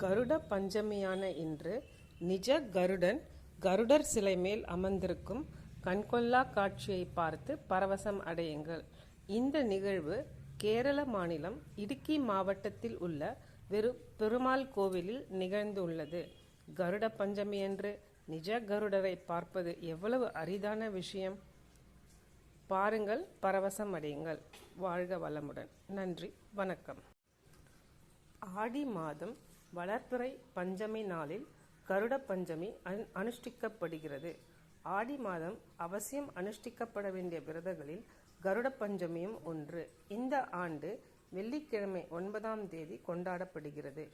கருட பஞ்சமியான இன்று நிஜ கருடன் கருடர் சிலை மேல் அமர்ந்திருக்கும் கண்கொள்ளா காட்சியை பார்த்து பரவசம் அடையுங்கள். இந்த நிகழ்வு கேரள மாநிலம் இடுக்கி மாவட்டத்தில் உள்ள வெறு பெருமாள் கோவிலில் நிகழ்ந்துள்ளது. கருட பஞ்சமியன்று நிஜ கருடரை பார்ப்பது எவ்வளவு அரிதான விஷயம்? பாருங்கள் பரவசம் அடையுங்கள். வாழ்க வளமுடன். நன்றி வணக்கம். ஆடி மாதம் வளர்பிறை பஞ்சமி நாளில் கருட பஞ்சமி அனு- அனுஷ்டிக்கப்படுகிறது. ஆடி மாதம் அவசியம் அனுஷ்டிக்கப்பட வேண்டிய விரதங்களில் கருட பஞ்சமியும் ஒன்று. இந்த ஆண்டு வெள்ளிக்கிழமை ஒன்பதாம் தேதி கொண்டாடப்படுகிறது.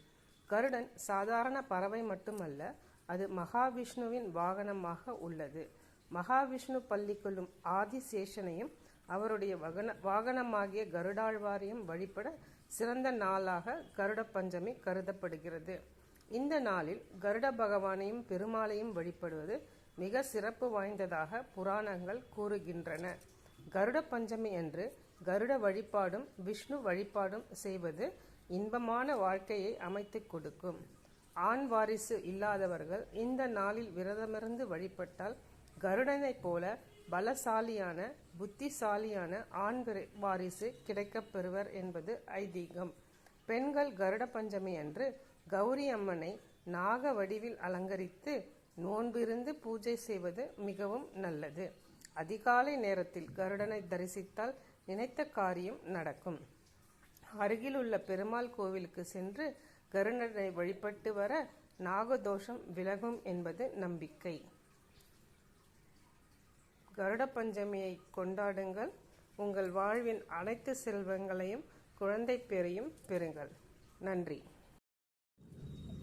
கருடன் சாதாரண பறவை மட்டுமல்ல அது மகாவிஷ்ணுவின் வாகனமாக உள்ளது. மகாவிஷ்ணு பள்ளி கொள்ளும் ஆதிசேஷனையும் அவருடைய வகன வாகனமாகிய கருடாழ்வாரையும் வழிபட சிறந்த நாளாக கருட பஞ்சமி கருதப்படுகிறது. இந்த நாளில் கருட பகவானையும் பெருமாளையும் வழிபடுவது மிக சிறப்பு வாய்ந்ததாக புராணங்கள் கூறுகின்றன. கருட பஞ்சமி என்று கருட வழிபாடும் விஷ்ணு வழிபாடும் செய்வது இன்பமான வாழ்க்கையை அமைத்துக் கொடுக்கும். ஆண் வாரிசு இல்லாதவர்கள் இந்த நாளில் விரதமிருந்து வழிபட்டால் கருடனைப் போல பலசாலியான புத்திசாலியான ஆண் வாரிசு கிடைக்கப் பெறுவர் என்பது ஐதீகம். பெண்கள் கருட பஞ்சமி அன்று கௌரி அம்மனை நாக வடிவில் அலங்கரித்து நோன்பிருந்து பூஜை செய்வது மிகவும் நல்லது. அதிகாலை நேரத்தில் கருடனை தரிசித்தால் நினைத்த காரியம் நடக்கும். அருகிலுள்ள பெருமாள் கோவிலுக்கு சென்று கருடனை வழிபட்டு வர நாகதோஷம் விலகும் என்பது நம்பிக்கை. கருட பஞ்சமியை கொண்டாடுங்கள். உங்கள் வாழ்வின் அனைத்து செல்வங்களையும் குழந்தை பேரையும் பெறுங்கள். நன்றி.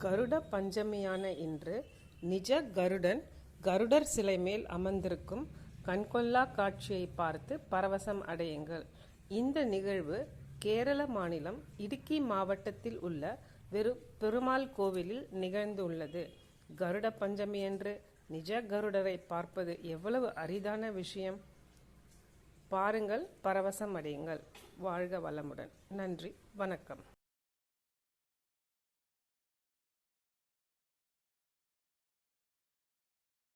கருட பஞ்சமியான இன்று நிஜ கருடன் கருடர் சிலை மேல் அமர்ந்திருக்கும் கண்கொள்ளா காட்சியை பார்த்து பரவசம் அடையுங்கள். இந்த நிகழ்வு கேரள மாநிலம் இடுக்கி மாவட்டத்தில் உள்ள வெறு பெருமாள் கோவிலில் நிகழ்ந்துள்ளது. கருட பஞ்சமியன்று நிஜ கருடரை பார்ப்பது எவ்வளவு அரிதான விஷயம்? பாருங்கள் பரவசம் அடையுங்கள் வாழ்க வளமுடன். நன்றி வணக்கம்.